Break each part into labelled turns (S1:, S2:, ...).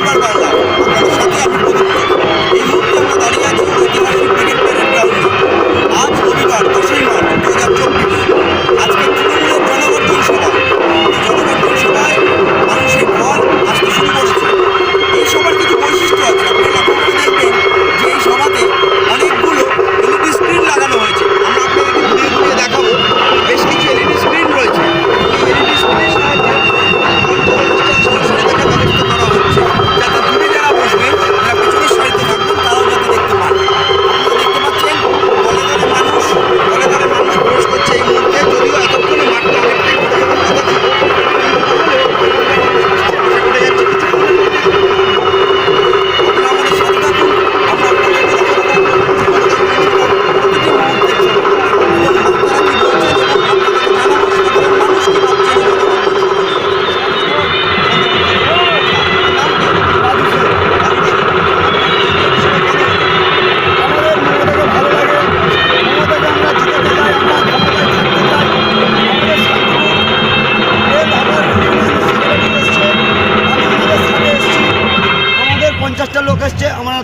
S1: এইবার বাংলা আপনাদের সাথে আমি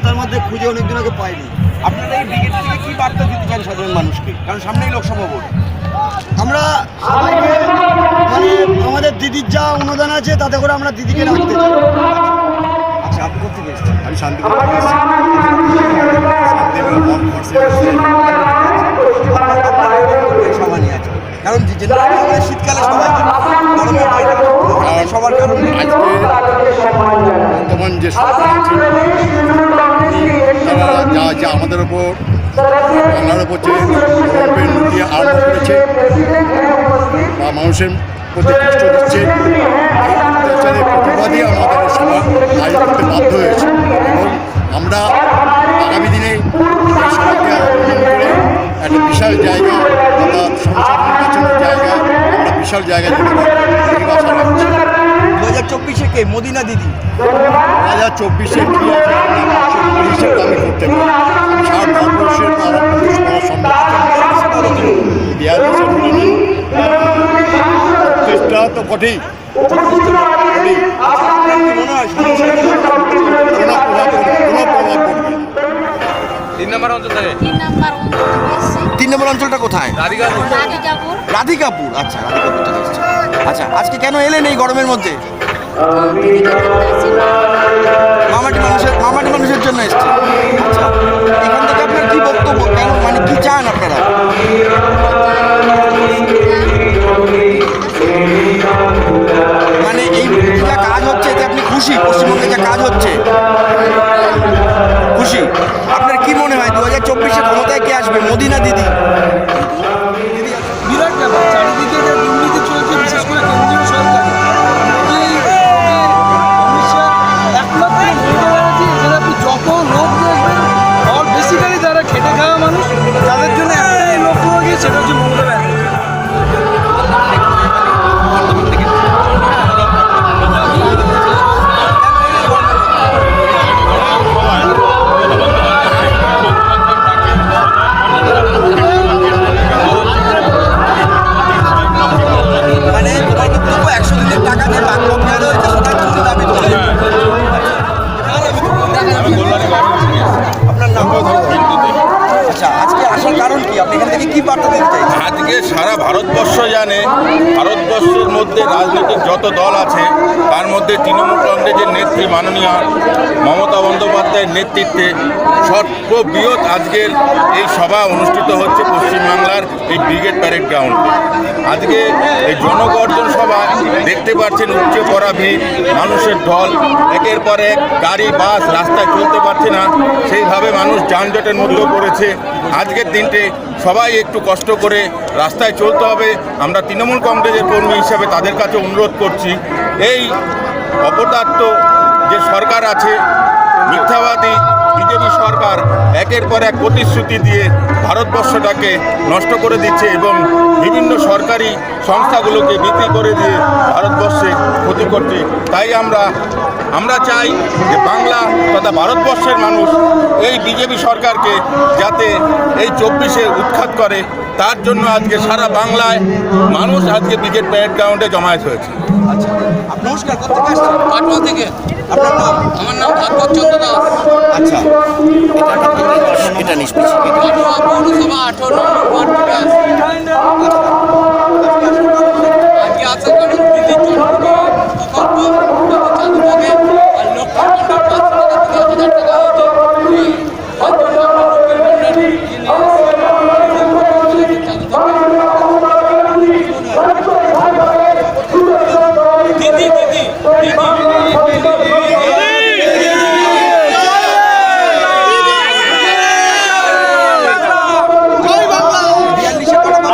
S2: তার মধ্যে খুঁজে অনেকদিন আগে পাইনি।
S1: আপনারা এই ব্রিগেড থেকে কি বার্তা দিতে চান সাধারণ মানুষকে? কারণ সামনেই লোকসভা ভোট।
S2: আমরা মানে আমাদের দিদির যা অনুদান আছে, তাতে করে আমরা দিদিকে রাখতে চাই।
S1: আচ্ছা
S3: আমি
S1: আছে। কারণ শীতকালে সবাই সবার কারণ
S3: আজকে বর্তমান যা যা আমাদের ওপর বাংলার ওপর যে দিয়ে আরম্ভ করেছে, বা মানুষের প্রতি কষ্ট দিচ্ছে অত্যাচারের আমাদের সভা আয়োজন করতে বাধ্য হয়েছে। এবং আমরা আগামী দিনে সভাকে আয়োজন করে একটা বিশাল জায়গা অর্থাৎ সংসদ নির্বাচনের জায়গা, আমরা বিশাল জায়গা দিতে রাখছি
S1: দু হাজার চব্বিশে কে? মোদিনা দিদি।
S3: হাজার চব্বিশে করতে পারি। ভারতবর্ষের চেষ্টা তো বটেই।
S4: তিন নম্বর অঞ্চল থেকে?
S5: তিন
S1: অঞ্চলটা কোথায়?
S4: রাধিকাপুর।
S1: আচ্ছা রাধিকাপুর থেকে আচ্ছা আজকে কেন এলেন এই গরমের মধ্যে? মামাটি মানুষের মামাটি মানুষের জন্য এসছে। আচ্ছা এখান থেকে আপনার কি বক্তব্য? কেন মানে কি চান আপনারা? মানে এই যা কাজ হচ্ছে, এতে আপনি খুশি? পশ্চিমবঙ্গে যা কাজ হচ্ছে। খুশি? আপনার কি মনে হয়? দু হাজার চব্বিশে ক্ষমতায় কে আসবে? মোদি না দিদি?
S4: মধ্যে তৃণমূল কংগ্রেসের নেত্রী মাননীয় মমতা বন্দ্যোপাধ্যায়ের নেতৃত্বে সর্ববৃহৎ আজকের এই সভা অনুষ্ঠিত হচ্ছে পশ্চিমবাংলার এই ব্রিগেড প্যারেড গ্রাউন্ডে। আজকে এই জনগর্জন সভা দেখতে পাচ্ছেন উচ্চ পড়া ভিড়, মানুষের ঢল, একের পর গাড়ি, বাস রাস্তায় চলতে পারছে না, সেইভাবে মানুষ যানজটের মধ্যেও পড়েছে। আজকের দিনটি সবাই একটু কষ্ট করে রাস্তায় চলতে হবে। আমরা তৃণমূল কংগ্রেসের কর্মী হিসাবে তাদের কাছে অনুরোধ করছি, এই অপদার্থ যে সরকার আছে, মিথ্যাবাদী, বিজেপি সরকার, একের পর এক প্রতিশ্রুতি দিয়ে ভারতবর্ষটাকে নষ্ট করে দিচ্ছে এবং বিভিন্ন সরকারি সংস্থাগুলোকে বিক্রি করে দিয়ে ভারতবর্ষে ক্ষতি করছে। তাই আমরা আমরা চাই যে বাংলা তথা ভারতবর্ষের মানুষ এই বিজেপি সরকারকে যাতে এই চব্বিশে উৎখাত করে। তার জন্য আজকে সারা বাংলায় মানুষ আজকে ব্রিগেড প্যারেড গ্রাউন্ডে জমায়েত হয়েছে।
S1: আচ্ছা নমস্কার কোথেকে আসছেন?
S6: কাটোয়া থেকে।
S1: আপনার নাম?
S6: আমার নাম ভাগবত চন্দ্র দাস।
S1: আচ্ছা। এটা
S6: কাটোয়া পৌরসভা আঠারো নম্বর ওয়ার্ড থেকে আসছি। আজকে আসার কারণ দিদির জন্মদিন প্রকল্প যাতে চালু থাকে আর লক্ষ্মীর ভাণ্ডার পাঁচশো টাকা থেকে এক হাজার টাকা হয়েছে এই তার জন্য আমরা লক্ষ্মীর ভাণ্ডার নিয়ে এসেছি। চালু থাকে। দিদি দিদি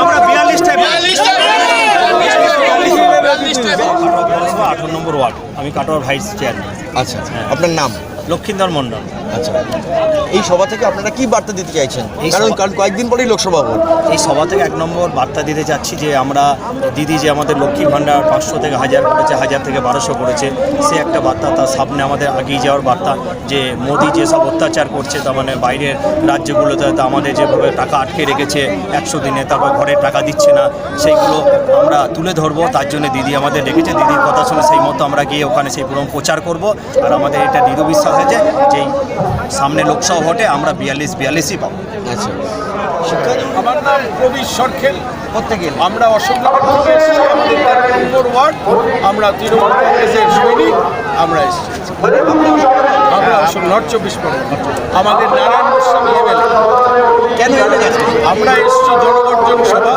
S1: আমরা বিয়াল্লিশটা
S7: পৌরসভা আঠারো নম্বর ওয়ার্ড আমি কাটোয়ার ভাইস চেয়ারম্যান
S1: আচ্ছা আপনার নাম?
S7: লক্ষ্মীন্দর মণ্ডল।
S1: আচ্ছা এই সভা থেকে আপনারা কি বার্তা দিতে চাইছেন?
S7: এই
S1: কারণ কারণ কয়েকদিন পরেই লোকসভা ভোট।
S7: এই সভা থেকে এক নম্বর বার্তা দিতে চাচ্ছি যে আমরা দিদি যে আমাদের লক্ষ্মী ভাণ্ডার পাঁচশো থেকে হাজার করেছে হাজার থেকে বারোশো করেছে সে একটা বার্তা তার সামনে আমাদের আগিয়ে যাওয়ার বার্তা যে মোদি যেসব অত্যাচার করছে তার মানে বাইরের রাজ্যগুলোতে তো আমাদের যেভাবে টাকা আটকে রেখেছে একশো দিনে তারপর ঘরে টাকা দিচ্ছে না সেইগুলো আমরা তুলে ধরবো তার জন্য দিদি আমাদের ডেকেছে দিদির কথা শুনে সেই মতো আমরা গিয়ে ওখানে সেই পুরো প্রচার করব আর আমাদের এটা দৃঢ় বিশ্বাস আছে যে এই সামনে লোকসভা ভোটে আমরা বিয়াল্লিশ বিয়াল্লিশই পাবো।
S1: আচ্ছা।
S8: আমার নাম প্রবীর সরখেল।
S1: প্রত্যেকে
S8: আমরা অশোকনগর থেকে এসেছি আমাদের ওয়ার্ড। আমরা তৃণমূল কংগ্রেসের সৈনিক আমরা এসেছি। আমরা অশোক নর্থ চব্বিশ পরগনা। আমাদের নারায়ণ গোস্বামী এমএলএ।
S1: কেন
S8: আমরা এসেছি জনগর্জন সভা।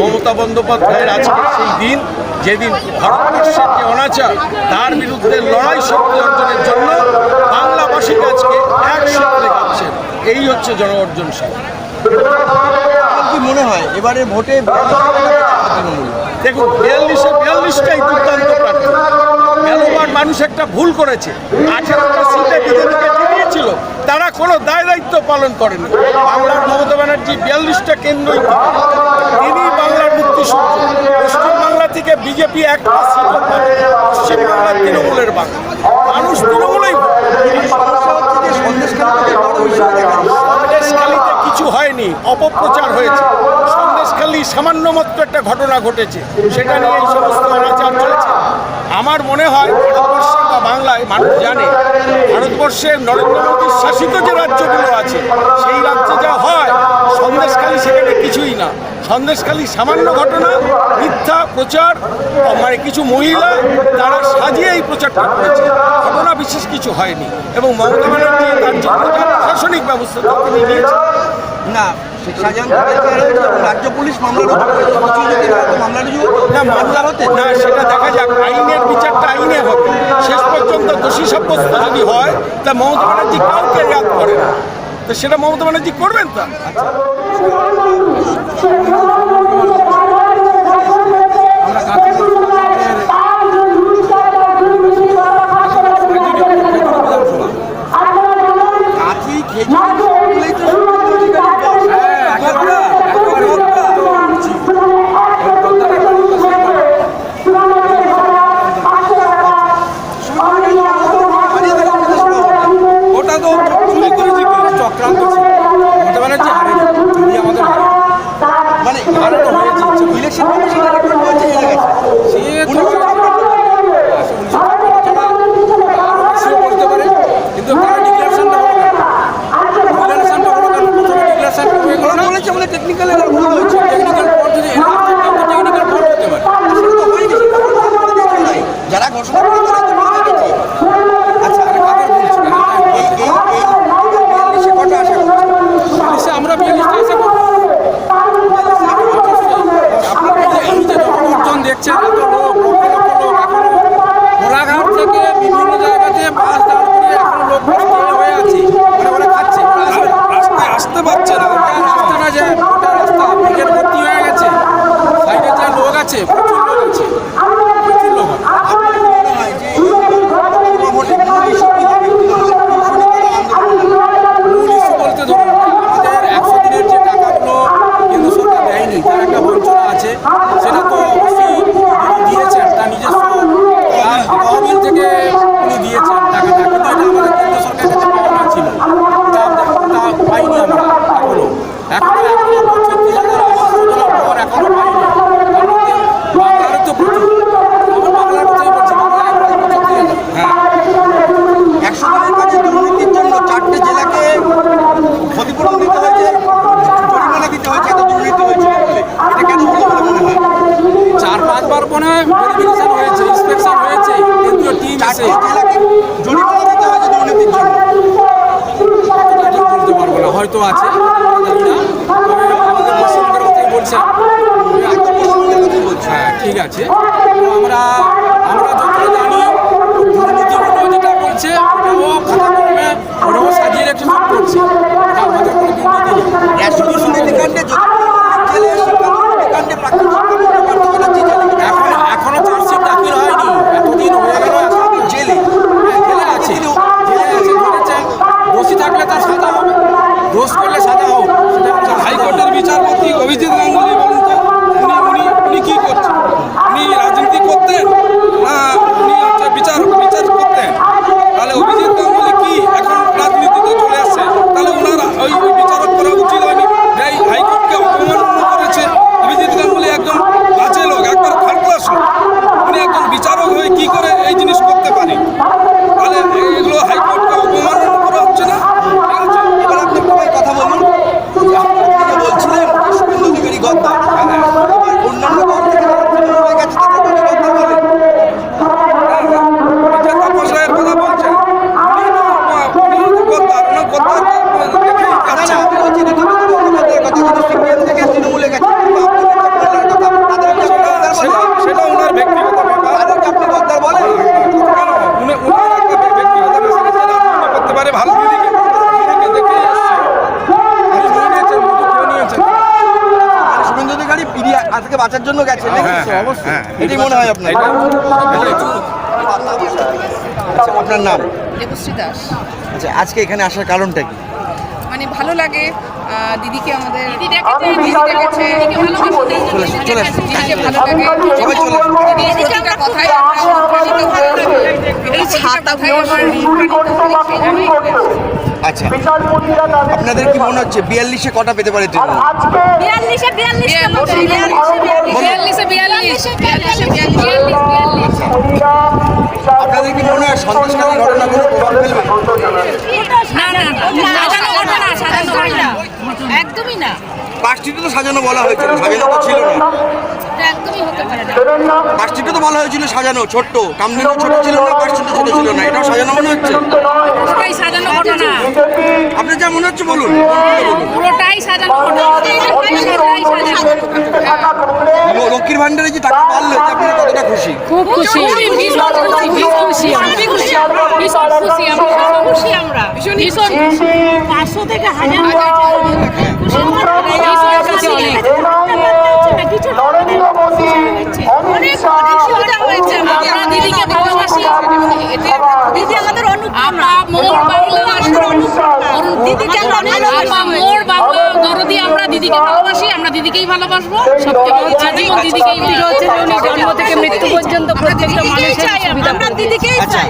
S8: মমতা বন্দ্যোপাধ্যায়ের আজকের সেই দিন যেদিন ভারতবর্ষের যে অনাচার তার বিরুদ্ধে লড়াই শক্তি অর্জনের জন্য বাংলাবাসীকে আজকে এক সূত্রে কাঁদছেন এই হচ্ছে জন
S1: অর্জন কি মনে হয়, এবারে ভোটে
S8: দেখুন, বিয়াল্লিশে বিয়াল্লিশটাই দুর্দান্ত প্রার্থী। মানুষ একটা ভুল করেছে। আঠেরোটা সিটে বিজেপিকে জিতিয়েছিল, তারা কোনো দায় দায়িত্ব পালন করেনি। বাংলার মমতা ব্যানার্জি বিয়াল্লিশটা কেন্দ্রই। তিনি বাংলার মুক্তি সূর্য পশ্চিমবাংলা থেকে বিজেপি একটা সিট পশ্চিমবাংলার তৃণমূলের বাংলা। মানুষ তৃণমূলেই। সন্দেশখালিতে কিছু হয়নি, অপপ্রচার হয়েছে। সন্দেশখালি সামান্য মাত্র একটা ঘটনা ঘটেছে। সেটা নিয়ে এই সমস্ত অনাচার চলছে। আমার মনে হয় ভারতবর্ষে বা বাংলায় মানুষ জানে, ভারতবর্ষের নরেন্দ্র মোদীর শাসিত যে রাজ্যগুলো আছে, সেই রাজ্যে যা হয়, সন্দেশখালি সেখানে কিছুই না। সন্দেশখালি সামান্য ঘটনা, মিথ্যা প্রচার মানে কিছু মহিলা তারা সাজিয়ে এই প্রচারটা করেছে। ঘটনা বিশেষ কিছু হয়নি এবং মমতা ব্যানার্জি তার প্রচার, প্রশাসনিক ব্যবস্থা তিনি নিয়েছেন।
S1: না রাজ্য পুলিশ
S8: হতে সেটা দেখা যাক, আইনের শেষ পর্যন্ত দোষী সাব্যস্ত যদি হয়, তা মমতা ব্যানার্জি করে না। তো সেটা মমতা ব্যানার্জি করবেন তা
S1: কাঁথি খেজুরি তো
S8: ওটা তো চুরি করেছে চক্রান্ত মমতা ব্যানার্জি হারে চুরি আমাদের
S1: মানে ইলেকশন কমিশন বলছে হেরে গেছে
S8: বলতে পারে কিন্তু তারা ডিক্লারেশনটা হলো ডিক্লারেশনটা হলো কেন প্রথমে ডিক্লারেশনটা হয়ে গেল না
S1: বলেছে মানে টেকনিক্যাল এরার ভুল হয়েছে
S8: টেকনিক্যাল ফল্ট যদি টেকনিক্যাল ফল্ট হতে পারে
S1: সেটা তো হয়নি সেটা ঘোষণা করে দিয়েছে নাই। যারা ঘোষণা করে তারা তো বলে দিয়েছে আচ্ছা
S8: কাদের বলছি না
S1: এই এই এই বিয়াল্লিশে কটা আশা করছেন
S8: পুলিশে আমরা বিয়াল্লিশটা এসে আপনারা যে এই যে জনগণ দেখছেন এত লোক লক্ষ লক্ষ লোক এখনও ঘোড়াঘাট থেকে বিভিন্ন জায়গাতে বাস দাঁড় করিয়ে এখনও লোক বসে হয়ে আছে মানে ওরা খাচ্ছে ওরা আসবে- রাস্তায় আসতে পারছে না ওটা রাস্তা না যায় ওটা রাস্তা ভিড়ের ভর্তি হয়ে গেছে সাইডে যা লোক আছে প্রচুর লোক আছে প্রচুর লোক আছে।
S1: আপনার কি মনে হয় যে
S6: হয়তো আছে আমরা জানি না তবে আমাদের পশ্চিমবঙ্গের কথাই বলছে হ্যাঁ ঠিক আছে। তো আমরা যতটা জানি দুর্নীতিগুলো যেটা বলছে ওটাও খাতা কলমে ওটাও সাজিয়ে রেখে সব করছে এটা আমাদের কোনো দুর্নীতি নেই
S1: রাষ্ট্রীয় দুর্নীতিকাণ্ডে জেলে শিক্ষাকাণ্ডে প্রাক্তন শিক্ষামন্ত্রী পার্থ চ্যাটার্জি জেলে
S6: এখনও এখনও চার্জশিট দাখিল হয়নি এতদিন হয়ে গেল এখনও
S1: জেলে
S6: হ্যাঁ, জেলে আছে জেলে আছে ধরেছে দোষী থাকলে তার সাজা হবে দোষ করলে সাজা হোক সেটা হচ্ছে হাইকোর্টের বিচারপতি অভিজিৎ গাঙ্গুলি বলুন তো উনি উনি উনি কী করছেন উনি রাজনীতি করতেন না উনি হচ্ছে বিচার বিচার করতেন তাহলে অভিজিৎ গাঙ্গুলি কি এখন রাজনীতিতে চলে আসছে তাহলে ওনারা ওই ওই বিচারক করা উচিত হয়নি যে এই হাইকোর্টকে অপমাননা করেছে অভিজিৎ গাঙ্গুলি একজন বাজে লোক একবার থার্ড ক্লাস লোক উনি একজন বিচারক হয়ে কি করে এই জিনিস করতে পারে তাহলে এগুলো হাইকোর্টকে অপমাননা করা হচ্ছে না ঠিক আছে
S1: এবার আপনি একটু ভাই কথা বলুন যে আপনি যে বলছিলেন শুভেন্দু অধিকারী গদ্দার এবার অন্যান্য দল থেকে যারা তৃণমূলে গেছে তাদেরকে উনি গদ্দার বলেন
S6: বিচার তাপসের কথা বলছেন উনি তো উনি তো গদ্দার ওনার গদ্দার দেখেই
S1: না
S6: যাচ্ছে
S1: না আমি বলছি এটা তৃণমূল বন্দ্যোপাধ্যায়ের কথা কিন্তু সিপিএম থেকে তৃণমূলে গেছে কিন্তু আপনি যেটা বললেন কথা তাদেরকে আপনি গদ্দার
S6: সেটা
S1: বলেন
S6: সেটা ওনার ব্যক্তিগত ব্যাপার
S1: তাদেরকে আপনি গদ্দার বলেন
S6: কেন উনি ওনার একটা ব্যক্তিগত ব্যাপার সেটা রাজনীতি করতে পারে ভালো দিদিকে দিদিকে দেখেই এসছে উনি নিয়ে নিয়েছেন মধু খেয়ে নিয়েছেন
S1: মানে শুভেন্দু অধিকারী পিড়ি আজকে বাঁচার জন্য গেছেন নাকি
S6: অবশ্যই
S1: এটাই মনে হয় আপনার। আচ্ছা, আপনার নাম
S9: দেবশ্রী দাস
S1: আচ্ছা আজকে এখানে আসার কারণটা কি
S9: মানে ভালো লাগে দিদিকে আমাদের কথাই
S1: আচ্ছা আপনাদের কি মনে হচ্ছে বিয়াল্লিশে কটা পেতে পারে তৃণমূল আপনাদের কি মনে হয় সন্ত্রাসকারী ঘটনাগুলো প্রভাব ফেলবে
S10: না না একদমই না
S1: পার্কস্ট্রিটে তো সাজানো বলা হয়েছিল সাজানো তো ছিল না। পার্কস্ট্রিটে তো বলা হয়েছিল সাজানো, ছোট্ট। কামদিনও ছোট ছিল না, পাঁচটিতে ছোট ছিল না, এটাও সাজানো মনে হচ্ছে?
S10: সাজানো ঘটনা।
S1: আপনার যা মনে হচ্ছে বলুন।
S10: পুরোটাই সাজানো।
S1: লক্ষ্মীর ভান্ডারে যে টাকা পারল এতে আপনারা কতটা খুশি?
S10: খুব খুশি। খুশি আমি খুশি আমরা। ভীষণ খুশি আমরা পাঁচশো থেকে হাজার দিদিকে ভালোবাসি। দিদি আমাদের মোর বাংলা আমরা ভালোবাসি। মোর বাংলা দরদি আমরা দিদিকে ভালোবাসি আমরা দিদিকেই ভালোবাসবো। সবচেয়ে বড় আজীবন দিদিকেই হচ্ছে জন্ম থেকে মৃত্যু পর্যন্ত প্রত্যেকটা মানুষের আমরা দিদিকেই
S1: আচ্ছা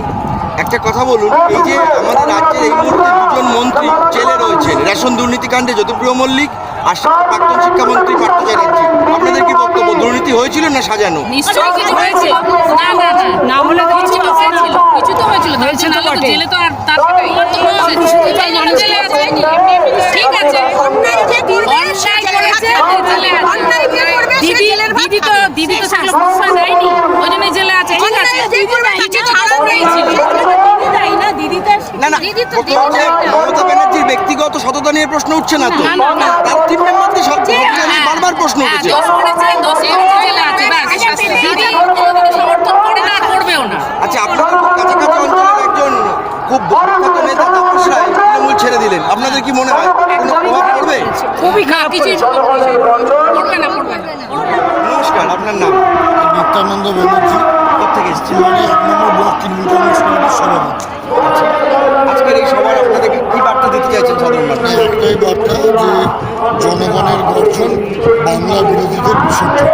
S1: একটা কথা বলুন এই যে আমাদের রাজ্যের এই মুহূর্তে দুজন মন্ত্রী জেলে রয়েছেন রেশন দুর্নীতিকাণ্ডে যদুপ্রিয় মল্লিক আর প্রাক্তন শিক্ষামন্ত্রী পার্থ চ্যাটার্জি আপনাদের কি বক্তব্য দুর্নীতি হয়েছিল না সাজানো
S10: নিশ্চয়ই কিছু হয়েছে না না না না হলে কিছু তো হয়েছিল কিছু তো হয়েছিল হয়েছে না জেলে তো আর তার সাথে ওর তো সেটাই জানে জেলে আছে ঠিক আছে দিদি দিদি তো দিদি তো সেগুলো দেয়নি ওই জন্য জেলে আছে ঠিক আছে কিছু দিয়েছিল না
S1: মমতা ব্যানার্জির ব্যক্তিগত সততা নিয়ে প্রশ্ন উঠছে না তো। তার টিম মেম্বারদের সব বারবার প্রশ্ন উঠেছে।
S10: আর করবেও না।
S1: আচ্ছা আপনাদের খুব কাছাকাছি অঞ্চলের একজন খুব বিখ্যাত নেতা তাপস রায় তৃণমূল ছেড়ে দিলেন। আপনাদের কি মনে হয়? কোনো প্রভাব পড়বে?
S10: খুবই খারাপ কিছুই করবে না করবে না
S1: নমস্কার আপনার নাম?
S11: নিত্যানন্দ ব্যানার্জি।
S1: আজকের এই
S11: একটাই যে জনগণের গর্জন বাংলা বিরোধীদের বিসর্জন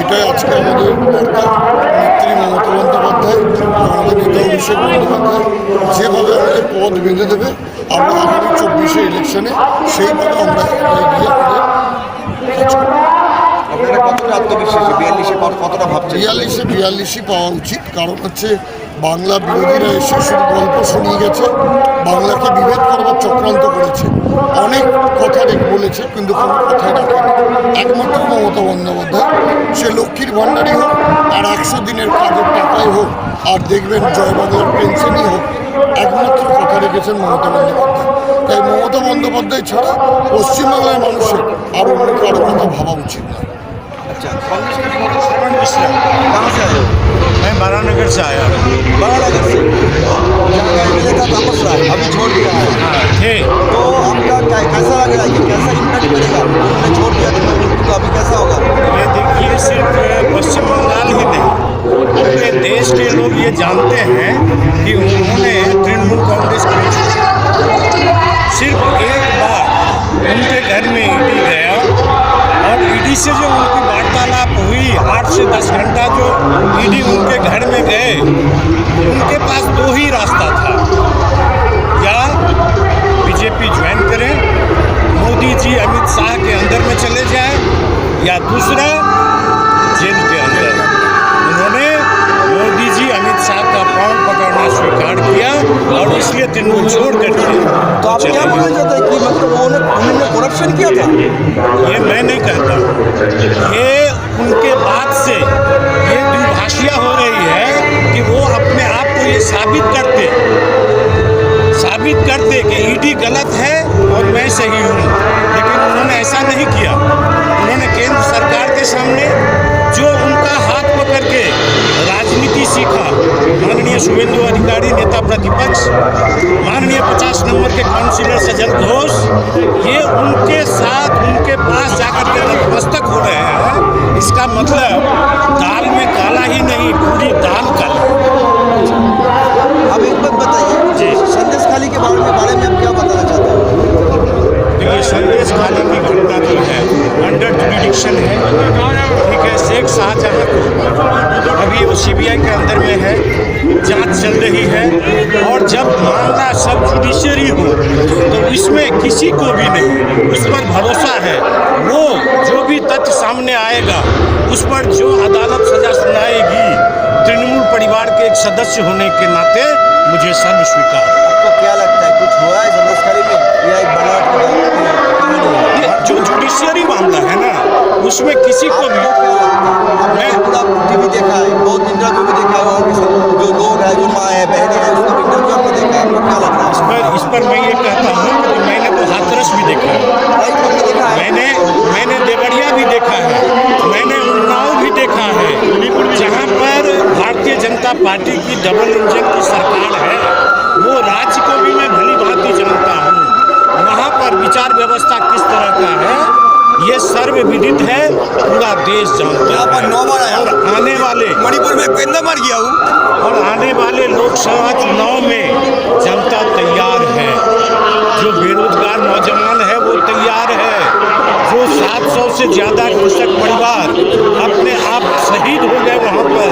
S11: এটাই আজকে আমাদের বার্তা। নেত্রী মমতা বন্দ্যোপাধ্যায় যেভাবে আমাদের পথ বেঁধে দেবে, আমরা আগামী চব্বিশে ইলেকশনে সেইভাবে আমরা এগিয়ে আমাদের।
S1: আপনারা কতটা আত্মবিশ্বাসী? বিয়াল্লিশে পর কতটা ভাবছেন
S11: বিয়াল্লিশে, বিয়াল্লিশই পাওয়া উচিত। কারণ হচ্ছে বাংলা বিরোধীরা এসে শুধু গল্প শুনিয়ে গেছে, বাংলাকে বিভেদ করবার চক্রান্ত করেছে। অনেক কথা বলেছে, কিন্তু কোনো কথাই রাখেনি একমাত্র মমতা বন্দ্যোপাধ্যায়। সে লক্ষ্মীর ভাণ্ডারই হোক, আর একশো দিনের কাজের টাকাই হোক, আর দেখবেন জয় বাংলার পেনশনই হোক, একমাত্র কথা রেখেছেন মমতা বন্দ্যোপাধ্যায়। তাই মমতা বন্দ্যোপাধ্যায় ছাড়া পশ্চিমবাংলার মানুষের আরও অন্য কারও কথা ভাবা উচিত না।
S12: बारानगर से आया
S1: से का अभी छोड़ दिया है तो आपका क्या कैसा लग रहा है कैसा इम्पैक्ट पड़ेगा उन्होंने छोड़ दिया तो तो अभी कैसा होगा?
S12: ये देखिए सिर्फ़ पश्चिम बंगाल ही नहीं पूरे देश के लोग ये जानते हैं कि उन्होंने तृणमूल कांग्रेस को सिर्फ़ एक बार उनके घर में ईडी और ईडी से जो उनकी वार्तालाप हुई, आठ से दस घंटा जो ईडी उनके घर में गए, उनके पास दो ही रास्ता था। साबित करते साबित करते कि ईडी गलत है और मैं सही हूँ। लेकिन उन्होंने ऐसा नहीं किया। उन्होंने केंद्र सरकार के सामने जो उनका हाथ पकड़ के राजनीति सीखा, माननीय शुभेंदु अधिकारी, नेता प्रतिपक्ष, माननीय पचास नंबर के काउंसिलर सजल घोष, ये उनके साथ उनके पास जाकर के नतमस्तक हो रहे हैं। इसका मतलब दाल में काला ही नहीं, पूरी दाल काला
S1: अब एक बात बताइए
S12: जी।
S1: संदेश खाली के बारे में बारे में आप क्या बताना चाहते हैं?
S12: देखिए संदेश खाली की घटना जो है अंडर जुडिक्शन है ठीक है शेख शाहजहां को। अभी वो सीबीआई के अंदर में है जाँच चल रही है और जब मामला सब जुडिशरी हो तो इसमें किसी को भी नहीं उस पर भरोसा है। वो जो भी तथ्य सामने आएगा उस पर जो अदालत सजा परिवार के एक सदस्य होने के नाते मुझे सर्व स्वीकार।
S1: आपको क्या लगता है कुछ हुआ है खाली में? या एक
S12: ये जो जुडिशियरी मामला है ना उसमें किसी को भी
S1: है? पूरा टीवी देखा है बहुत इंटरव्यू भी देखा है सब जो लोग हैं जो माँ है बहनें हैं उसका इंटरव्यू आपने देखा है आपको क्या लग रहा है
S12: पर इस पर मैं ये कहता हूँ हाथरस भी देखा है। मैंने मैंने देवरिया भी देखा है। मैंने उन्नाव भी देखा है। जहाँ पर भारतीय जनता पार्टी की डबल इंजन की सरकार है, वो राज्य को भी मैं भली भांति जानता हूँ। से ज़्यादा कृषक परिवार अपने आप शहीद हो गए वहाँ पर।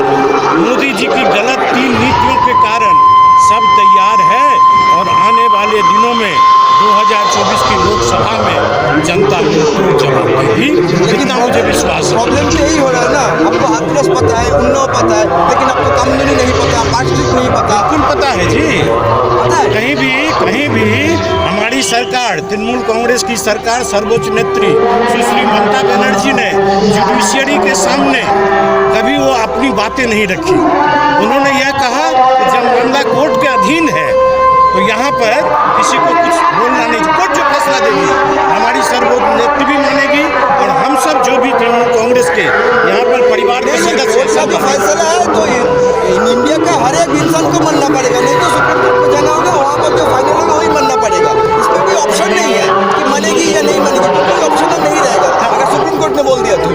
S12: मोदी जी की गलत तीन नीतियों के कारण सब तैयार है और आने वाले दिनों में 2024 की लोकसभा में जनता बिल्कुल जवाब देगी इतना मुझे विश्वास है।
S1: प्रॉब्लम तो यही हो रहा है ना। आपको हाथरस पता है उन्नाव पता है लेकिन आपको कामदनी नहीं पता पार्टी नहीं पता।
S12: बिल्कुल पता है जी।
S1: पता है।
S12: कहीं भी हमारी सरकार तृणमूल कांग्रेस की सरकार सर्वोच्च नेत्री सुश्री ममता बनर्जी ने जुडिशियरी के सामने कभी वो अपनी बातें नहीं रखी। उन्होंने यह कहा कि जब मामला कोर्ट के अधीन है तो यहाँ पर किसी को कुछ बोलना नहीं कोर्ट जो फैसला देगी हमारी सर्वोच्च नेत्री भी मानेगी और हम सब जो भी तृणमूल कांग्रेस के यहाँ पर परिवार के सदस्य
S1: का फैसला है तो इन इंडिया का हर एक इंसान को मानना पड़ेगा नहीं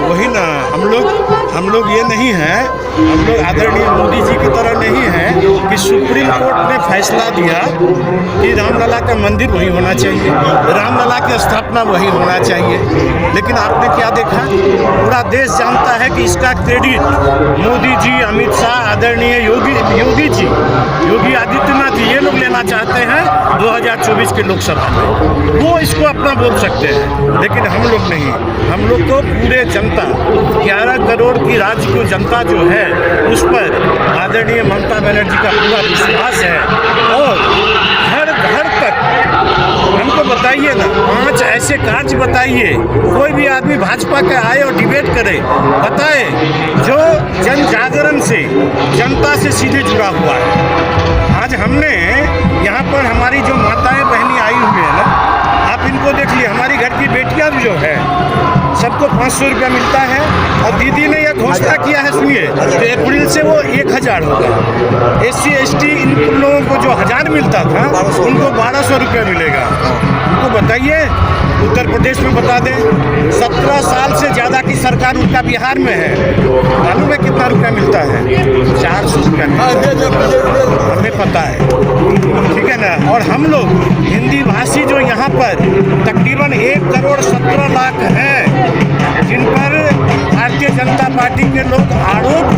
S1: của hiến là
S12: ấm nước. हम लोग ये नहीं हैं, हम लोग आदरणीय मोदी जी की तरह नहीं हैं कि सुप्रीम कोर्ट ने फैसला दिया कि रामलला का मंदिर वही होना चाहिए, रामलला की स्थापना वही होना चाहिए। लेकिन आपने क्या देखा? पूरा देश जानता है कि इसका क्रेडिट मोदी जी, अमित शाह, आदरणीय योगी योगी जी, योगी आदित्यनाथ जी ये लोग लेना चाहते हैं 2024 के लोकसभा में। वो इसको अपना बोल सकते हैं, लेकिन हम लोग नहीं। हम लोग को पूरे जनता 11 करोड़ की राज्य की जनता जो है, उस पर आदरणीय ममता बनर्जी का पूरा विश्वास है। और हर घर तक हमको बताइए ना, पाँच ऐसे कार्य बताइए, कोई भी आदमी भाजपा के आए और डिबेट करे, बताए, जो जन जागरण से, जनता से सीधे जुड़ा हुआ है। आज हमने यहाँ पर हमारी जो माताएँ बहनी आई हुई है ना, आप इनको देख लिए, हमारी घर की बेटियाँ भी जो है सबको पाँच सौ रुपया मिलता है और दीदी ने यह घोषणा किया है, सुनिए तो अप्रैल से वो एक हज़ार होगा एस सी एस टी इन लोगों को जो हज़ार मिलता था, उनको बारह सौ रुपया मिलेगा। उनको बताइए, उत्तर प्रदेश में बता दें, सत्रह साल से ज़्यादा की सरकार उनका बिहार में है। मालूम है कितना रुपया मिलता है? चार सौ रुपया हमें पता है। ठीक है ना? और हम लोग, हिंदी भाषी जो यहाँ पर, तकरीबन एक करोड़ सत्रह लाख हैं। pared